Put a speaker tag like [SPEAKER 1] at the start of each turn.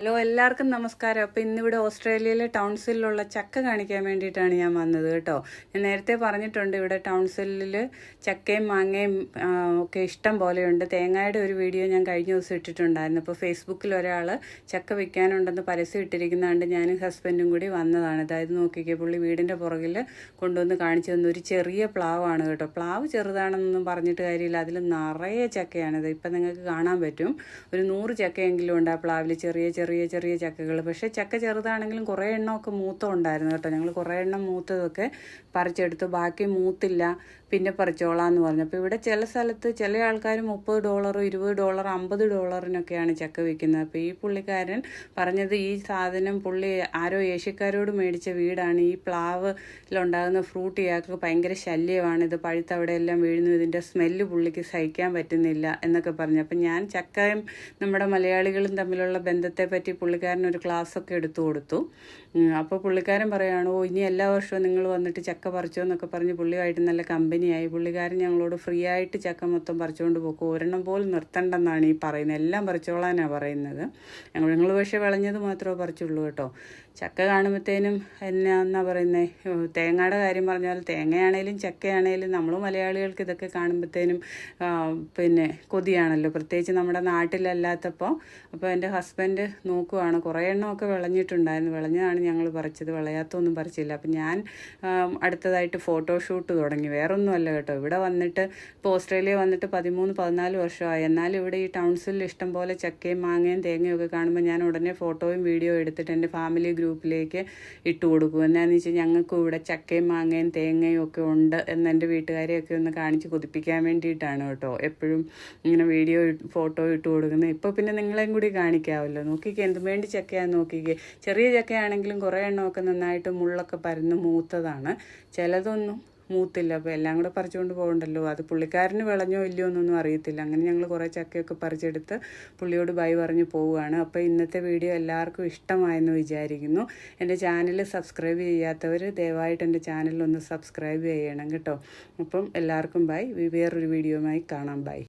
[SPEAKER 1] Hello എല്ലാവർക്കും നമസ്കാരം. അപ്പോൾ ഇന്നിവിടെ ഓസ്ട്രേലിയയിലെ ടൗൺസിലുള്ള ചക്ക കാണിക്കാൻ വേണ്ടിയിട്ടാണ് ഞാൻ വന്നത് കേട്ടോ. ഞാൻ നേരത്തെ പറഞ്ഞിട്ടുണ്ട് ഇവിടെ ടൗൺസിലിൽ ചക്കയും മാങ്ങയും ഒക്കെ ഇഷ്ടം പോലെയുണ്ട്. തേങ്ങയുടെ ഒരു വീഡിയോ ഞാൻ കഴിഞ്ഞ ദിവസം ഇട്ടിട്ടുണ്ടായിരുന്നു. അപ്പോൾ ഫേസ്ബുക്കിൽ ഒരാൾ ചക്ക വിൽക്കാനുണ്ടെന്ന് പരസ്യം ഇട്ടിരിക്കുന്നതുകൊണ്ട് ഞാനും ഹസ്ബൻഡും കൂടി വന്നതാണ്. അതായത് നോക്കിക്കേ പുള്ളി വീടിന്റെ പുറകിൽ കൊണ്ടുവന്ന് കാണിച്ചു തന്ന. ഒരു ചെറിയ പ്ലാവാണ് കേട്ടോ. പ്ലാവ് ചെറുതാണെന്നൊന്നും പറഞ്ഞിട്ട് കാര്യമില്ല. അതിൽ നിറയെ ചക്കയാണിത്. ഇപ്പം നിങ്ങൾക്ക് കാണാൻ പറ്റും. ഒരു നൂറ് ചക്കയെങ്കിലും ഉണ്ട് ആ പ്ലാവിൽ ചെറിയ ചെറിയ ചെറിയ ചെറിയ ചക്കകൾ. പക്ഷേ ചക്ക ചെറുതാണെങ്കിലും കുറേ എണ്ണമൊക്കെ മൂത്തം ഉണ്ടായിരുന്നു കേട്ടോ. ഞങ്ങൾ കുറേ എണ്ണം മൂത്തതൊക്കെ പറിച്ചെടുത്തു. ബാക്കി മൂത്തില്ല. പിന്നെ പറിച്ചോളാന്ന് പറഞ്ഞു. അപ്പോൾ ഇവിടെ ചില സ്ഥലത്ത് ചില ആൾക്കാർ മുപ്പത് ഡോളർ ഇരുപത് ഡോളർ അമ്പത് ഡോളറിനൊക്കെയാണ് ചക്ക വിൽക്കുന്നത്. അപ്പോൾ ഈ പുള്ളിക്കാരൻ പറഞ്ഞത് ഈ സാധനം പുള്ളി ആരോ ഏഷ്യക്കാരോട് മേടിച്ച വീടാണ്. ഈ പ്ലാവിലുണ്ടാകുന്ന ഫ്രൂട്ട് ഇയാൾക്ക് ഭയങ്കര ശല്യമാണ്. ഇത് പഴുത്ത് അവിടെ എല്ലാം വീഴുന്നു. ഇതിന്റെ സ്മെല്ല് പുള്ളിക്ക് സഹിക്കാൻ പറ്റുന്നില്ല എന്നൊക്കെ പറഞ്ഞു. അപ്പം ഞാൻ ചക്കയും നമ്മുടെ മലയാളികളും തമ്മിലുള്ള ബന്ധത്തെ പറ്റി പുള്ളിക്കാരൻ ഒരു ക്ലാസ് ഒക്കെ എടുത്തു കൊടുത്തു. അപ്പോൾ പുള്ളിക്കാരൻ പറയുകയാണ് ഓ ഇനി എല്ലാ വർഷവും നിങ്ങൾ വന്നിട്ട് ചക്ക പറിച്ചോ എന്നൊക്കെ പറഞ്ഞ് പുള്ളിയുമായിട്ട് നല്ല കമ്പനിയായി പുള്ളിക്കാരൻ ഞങ്ങളോട് ഫ്രീ ആയിട്ട് ചക്ക മൊത്തം പറിച്ചുകൊണ്ട് പോക്കും. ഒരെണ്ണം പോലും നിർത്തണ്ടെന്നാണ് ഈ പറയുന്നത്. എല്ലാം പറിച്ചോളാനാണ് പറയുന്നത്. ഞങ്ങൾ നിങ്ങൾ പക്ഷേ വിളഞ്ഞത് മാത്രമേ പറിച്ചുള്ളൂ കേട്ടോ. ചക്ക കാണുമ്പോഴത്തേനും എന്നാ പറയുന്നത് തേങ്ങയുടെ കാര്യം പറഞ്ഞാൽ തേങ്ങയാണേലും ചക്കയാണേലും നമ്മൾ മലയാളികൾക്ക് ഇതൊക്കെ കാണുമ്പോഴത്തേനും പിന്നെ കൊതിയാണല്ലോ. പ്രത്യേകിച്ച് നമ്മുടെ നാട്ടിലല്ലാത്തപ്പോൾ അപ്പോൾ എന്റെ ഹസ്ബൻഡ് നോക്കുവാണ്. കുറേ എണ്ണമൊക്കെ വിളഞ്ഞിട്ടുണ്ടായിരുന്നു. വിളഞ്ഞതാണ് ഞങ്ങൾ പറിച്ചത്. വിളയാത്തൊന്നും പറിച്ചില്ല. അപ്പം ഞാൻ അടുത്തതായിട്ട് ഫോട്ടോഷൂട്ട് തുടങ്ങി. വേറൊന്നുമല്ല കേട്ടോ. ഇവിടെ വന്നിട്ട് ഇപ്പോൾ ഓസ്ട്രേലിയ വന്നിട്ട് പതിമൂന്ന് പതിനാല് വർഷമായി. എന്നാലും ഇവിടെ ഈ ടൗൺസിൽ ഇഷ്ടം പോലെ ചക്കയും മാങ്ങയും തേങ്ങയും ഒക്കെ കാണുമ്പോൾ ഞാൻ ഉടനെ ഫോട്ടോയും വീഡിയോ എടുത്തിട്ട് എന്റെ ഫാമിലി ഗ്രൂപ്പിലേക്ക് ഇട്ട് കൊടുക്കും. എന്നാന്ന് വെച്ചാൽ ഞങ്ങൾക്കും ഇവിടെ ചക്കയും മാങ്ങയും തേങ്ങയും ഒക്കെ ഉണ്ട് എന്ന് എന്റെ വീട്ടുകാരെയൊക്കെ ഒന്ന് കാണിച്ച് കൊതിപ്പിക്കാൻ വേണ്ടിയിട്ടാണ് കേട്ടോ. എപ്പോഴും ഇങ്ങനെ വീഡിയോ ഫോട്ടോ ഇട്ട് കൊടുക്കുന്നത്. ഇപ്പോൾ പിന്നെ നിങ്ങളെയും കൂടി കാണിക്കാമല്ലോ. നോക്കിക്കേ എന്തും വേണ്ടി ചക്കയാന്ന് നോക്കിക്കേ. ചെറിയ ചക്കയാണെങ്കിലും കുറേ എണ്ണമൊക്കെ നന്നായിട്ട് മുള്ളൊക്കെ പരന്ന് മൂത്തതാണ്. ചിലതൊന്നും മൂത്തില്ല. അപ്പോൾ എല്ലാം കൂടെ പറിച്ചുകൊണ്ട് പോകണ്ടല്ലോ അത് പുള്ളിക്കാരന് വിളഞ്ഞോ ഇല്ലയോ എന്നൊന്നും അറിയത്തില്ല. അങ്ങനെ ഞങ്ങൾ കുറേ ചക്കയൊക്കെ പറിച്ചെടുത്ത് പുള്ളിയോട് ബൈ പറഞ്ഞ് പോവുകയാണ്. അപ്പോൾ ഇന്നത്തെ വീഡിയോ എല്ലാവർക്കും ഇഷ്ടമായെന്ന് വിചാരിക്കുന്നു. എന്റെ ചാനൽ സബ്സ്ക്രൈബ് ചെയ്യാത്തവർ ദയവായിട്ട് എന്റെ ഒന്ന് സബ്സ്ക്രൈബ് ചെയ്യണം കേട്ടോ. അപ്പം എല്ലാവർക്കും ബൈ. വേറൊരു വീഡിയോയുമായി കാണാം. ബൈ.